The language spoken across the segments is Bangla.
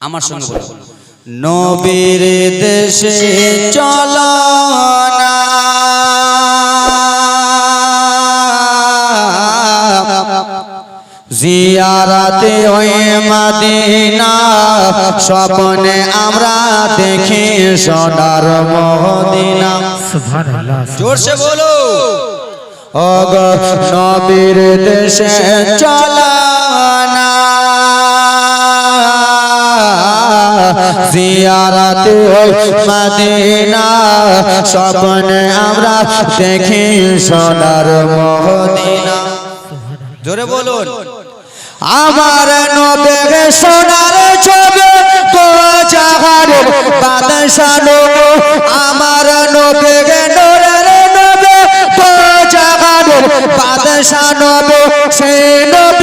আমার সঙ্গে বলো। নবীর দেশে চলো না। জিয়ারাতে ওই মাদিনা স্বপ্নে আমরা দেখি সোনার মদিনা। সুবহানাল্লাহ জোরসে বলো। অগ নবীর দেশে চলানা জিয়ারাতে মদিনা, স্বপ্নে আমরা দেখি সোনার মদিনা। জোরে বলুন। আমার নবে সোনার ছবি তো জাহারের বাদশানো আমার নবে নোরের নবে তো জাহারের বাদশানো সেই নবীকে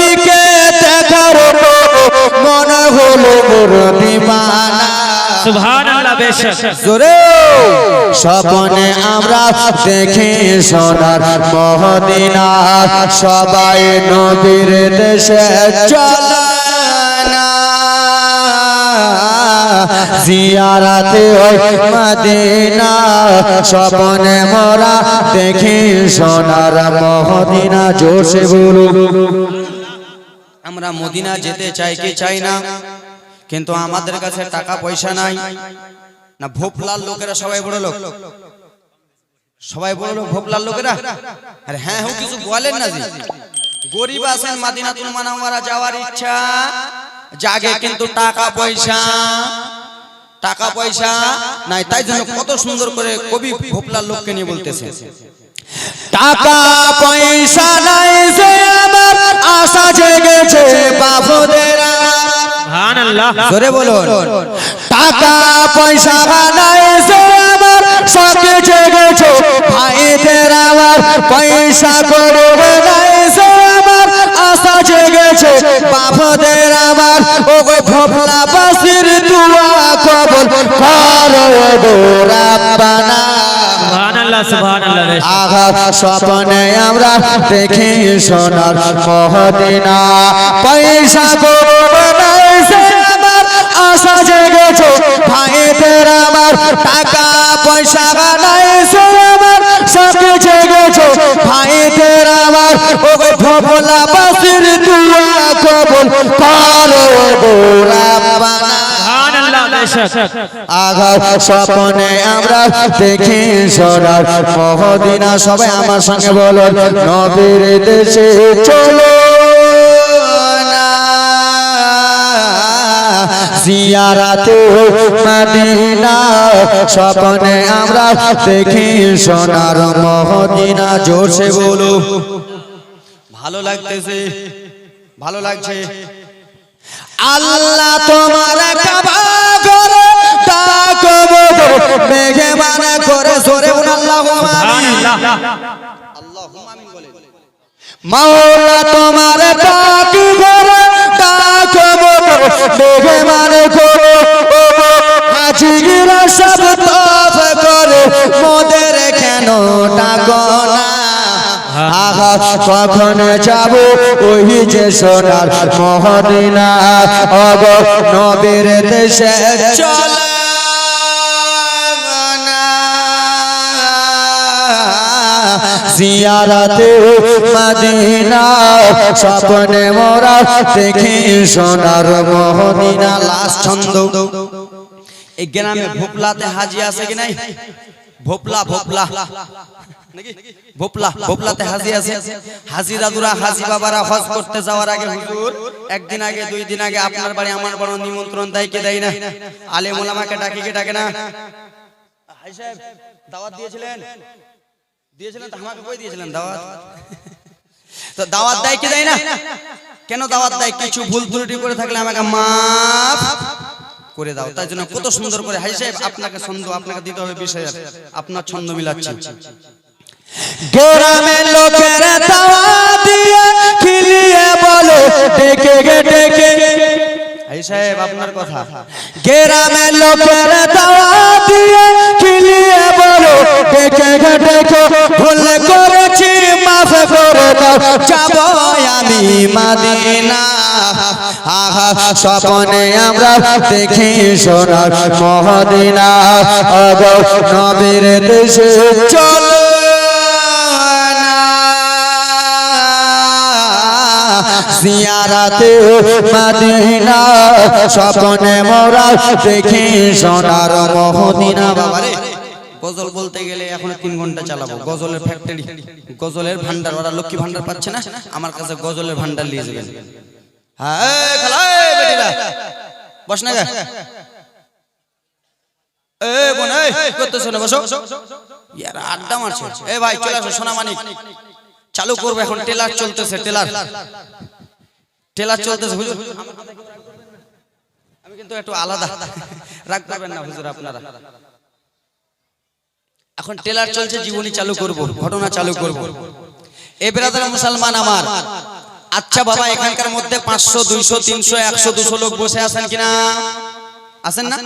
হলো মোর দিবানা সুবহানাল্লাহ বেশক জোরে স্বপ্নে আমরা দেখি সোনার মহদিনা। সবাই নবীর দেশে চলনা। জিয়ারাতে ওই মদিনা। স্বপ্নে মোরা দেখি সোনার মহদিনা। জোশে বলু আমরা মদিনা যেতে চাই কি চাই না? কিন্তু আমাদের কাছে টাকা পয়সা নাই। না ভোপলার লোকেরা সবাই বড় লোক। সবাই বড় লোক ভোপলার লোকেরা? আরে হ্যাঁ হ্যাঁ কিছু বলেন না গরিব আছেন মাদিনাতুল মানাওয়ারা যাওয়ার ইচ্ছা জাগে কিন্তু টাকা পয়সা। টাকা পয়সা নাই তাই জন্য কত সুন্দর করে কবি ভোপলার লোককে নিয়ে বলতেছে। টাকা পয়সা নাই যে আমার আশা জোরে বলুন। টাকা পয়সা নাই যে আমার সকে জেগেছে ভাইদের আমার পয়সা করে নাই যে আমার আশা জেগেছে। বাপদের আমার ও গো ভোপলা বাসির দুয়া কবল করো আগা স্বপ্নে আমরা দেখি সোনার মহদিনা। পয়সা করবাইছে আমার টাকা পয়সা বানাইছে আমার সব জেগেছে ভাইদের আমার ও ভোপলা বাসির দুয়া কবল করো গো রাব্বানা। সুবহানাল্লাহ বেশক আঘাত স্বপ্নে আমরা দেখি সোনার মহদিনা। সবাই আমার সঙ্গে বলো নবীর দেশে চলো না। জিয়ারাতে মদিনা স্বপ্নে আমরা দেখি সোনার মহদিনা জোরসে বলো। ভালো লাগতেছে ভালো লাগছে। আল্লাহ তোমার করে ডাকবো মেঘে মানে করে সরে আল্লাহ সুবহানাল্লাহ মাওলা তোমার ডাক করে ডাকবো মেঘে মানে করে হাজিরা সব তফ করে, মোদের কেন ডাকো আহা, কখন যাব ওই যে সোনার মহদিনা? অগ, নবীর দেশে চল জিয়ারাতে মদিনা, স্বপ্নে মোরা দেখি সোনার মহদিনা। লাস্ট ছন্দ। এই গ্রামে ভোপলাতে হাজি আছে কি নাই? ভোপলা ভোপলা ভোপলা। ভোপলাতে হাজি আছে। হাজি দাদুরা হাজি বাবারা হজ করতে যাওয়ার আগে হুজুর একদিন আগে দুই দিন আগে আপনার বাড়ি আমার বড় নিমন্ত্রণ দেয় কে দেয় না? ডাকি কে ডাকে না? হাই সাহেব দাওয়াত দিয়েছিলেন? দিয়েছিলেন তো আমাকে কই দিয়েছিলেন দাওয়াত? তো দাওয়াত দেয় কি দেয় না? কেন দাওয়াত দেয়? কিছু ভুল ত্রুটি করে থাকলে আমাকে মাফ। করে দাও। তাই জন্য কত সুন্দর করে হাই সাহেব আপনাকে ছন্দ আপনাকে দিতে হবে বিশ হাজার আপনার ছন্দ মিলাচ্ছি। গ্রামের লোকের দাওয়া দিয়ে খিলিয়ে বলো ডেকে ডেকে এই সাহেব আপনার কথা। গেরামের লোকের দাওয়া দিয়ে খিলিয়ে বলো ডেকে ডেকে ভুল করেছি, মাফ করে দাও। যাব আমি মাদিনা। আহা, স্বপনে আমরা দেখি সোনার মহদিনা অগো নবীর দেশে চলো জিয়ারাতে মাদিনা। স্বপনে মোরা দেখি সোনার মহদিনা বাবারে গজল বলতে গেলে এখন তিন ঘণ্টা চালাবো। গজলের ফ্যাক্টরি গজলের ভান্ডার ওরা লক্ষ্মী ভান্ডার পাচ্ছে না? আমার কাছে গজলের ভান্ডার নিয়ে যাবেন। হ্যাঁ এই বেটিরা। বস না এ আড্ডা মারছে। ভাই চলে আসো সোনা মানিক। চালু করব এখন। টেলার চলতেছে টেলার। টেলার চলতেছে হুজুর। আমি কিন্তু একটু আলাদা। রাগ করবেন না হুজুর আপনারা। এখন টেলার চলছে জীবনী চালু করব ঘটনা চালু করব। এ বেরাদার মুসলমান আমার। আচ্ছা বাবা এখানকার মধ্যে পাঁচশো দুইশো তিনশো একশো দুশো লোক বসে আছেন কিনা? আছেন না?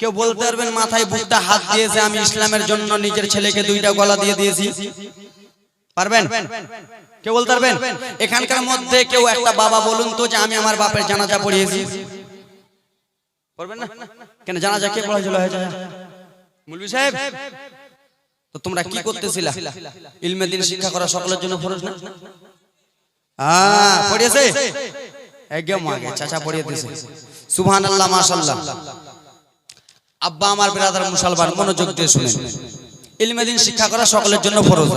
কেউ বলতে পারবেন মাথায় বুকটা হাত দিয়েছে আমি ইসলামের জন্য নিজের ছেলেকে দুইটা গলা দিয়ে দিয়েছি। পারবেন? কেউ বলতে পারবেন? এখানকার মধ্যে কেউ একটা বাবা বলুন তো যে আমি আমার বাপের জানাজা পড়িয়েছি। করবেন না? কেন জানাজা কে পড়াছিল হয়ে যায় মুলবি সাহেব তো তোমরা কি করতেছিলা? ইলমে দিন শিক্ষা করা সকলের জন্য ফরজ না? হ্যাঁ পড়িয়েছে? একদম আগে চাচা পড়িয়ে দিয়েছে সুবহানাল্লাহ মাশাআল্লাহ। আব্বা আমার ব্রাদার মুসলমান মনোযোগ দিয়ে শুনেন। ইলমে দিন শিক্ষা করা সকলের জন্য ফরজ।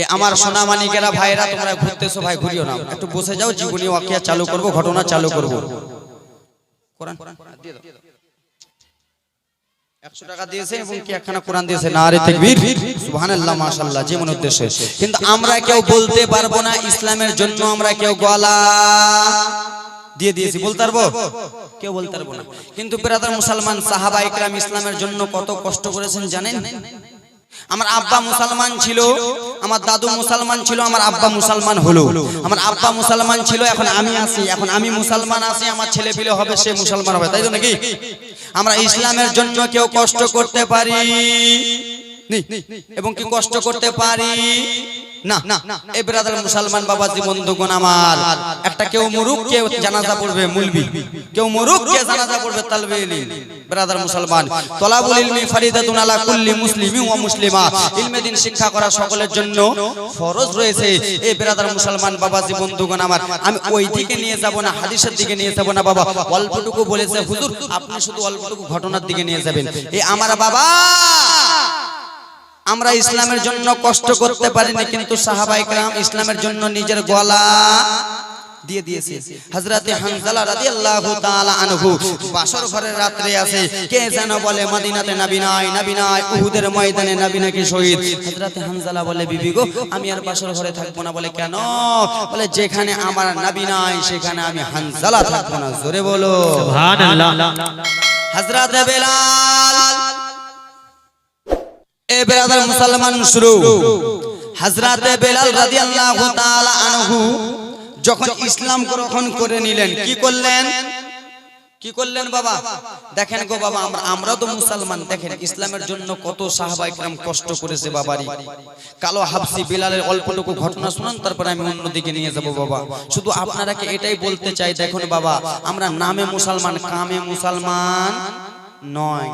এ আমার সোনা মানিকেরা ভাইরা তোমরা ঘুরতেছো ভাই ঘুরিও না। একটু বসে যাও জীবনী ওয়াকিয়া চালু করব ঘটনা চালু করব। কোরআন? দিয়ে দাও। 100 টাকা দিয়েছে এবং কি একখানা কোরআন দিয়েছে? নারে তাকবীর। সুবহানাল্লাহ মাশাআল্লাহ যেমন উদ্দেশ্যে। কিন্তু আমরা কেউ বলতে পারব না ইসলামের জন্য আমরা কেউ গলা দিয়ে দিয়েছি বলতে পারব? কেউ বলতে পারব না। কিন্তু ব্রাদার মুসলমান সাহাবা ইকরাম ইসলামের জন্য কত কষ্ট করেছেন জানেন? আমার আব্বা মুসলমান ছিল আমার দাদু মুসলমান ছিল আমার আব্বা মুসলমান হলো। আমার আব্বা মুসলমান ছিল এখন আমি আছি এখন আমি মুসলমান আছি আমার ছেলে পিলে হবে সে মুসলমান হবে তাই তো নাকি? আমরা ইসলামের জন্য কেউ কষ্ট করতে পারি। এবং কি কষ্ট করতে পারি? না না ব্রাদার মুসলমান বাবাজি বন্ধুগণ আমার। একটা কেউ মরুক কেউ জানাজা পড়বে মুলবি। কেউ মরুক কে জানাজা পড়বে তালবে ব্রাদার মুসলমান তলাবুল ইলমি ফারিদাতুন আলা কুল্লি মুসলিমি। ওয়া মুসলিমা। ইলমে দিন শিক্ষা করা সকলের জন্য ফরজ রয়েছে। এই ব্রাদার মুসলমান বাবাজি বন্ধুগণ আমার আমি ওই দিকে নিয়ে যাব না হাদিসের দিকে নিয়ে যাব না বাবা। অল্পটুকু বলেছে হুজুর আপনি শুধু অল্পটুকু ঘটনার দিকে নিয়ে যাবেন। এই আমার বাবা। আমরা ইসলামের জন্য কষ্ট করতে পারিনি কিন্তু সাহাবাই ইসলামের জন্য নিজের গলা মদিনাতে নবী বিবি গো আমি আর ঘরে না। বলে কেন? বলে যেখানে আমার নাবি নাই সেখানে আমি হানজালা থাকব না। জোরে বলো। সুবহানাল্লাহ। এ মুসলমান শুরু। হাজরাতে বেলাল রাজি আল্লাহ আনহু যখন ইসলাম গ্রহণ করে নিলেন, কি করলেন? কি করলেন বাবা? দেখেন গো বাবা, আমরা আমরা তো মুসলমান, দেখেন ইসলামের জন্য কত সাহাবা কষ্ট করেছে বাবারি। কালো হাফসি বিলালের অল্পটুকু ঘটনা শুনান, তারপরে আমি অন্যদিকে নিয়ে যাব বাবা। শুধু আপনারাকে এটাই বলতে চাই, দেখুন বাবা, আমরা নামে মুসলমান, কামে মুসলমান নয়।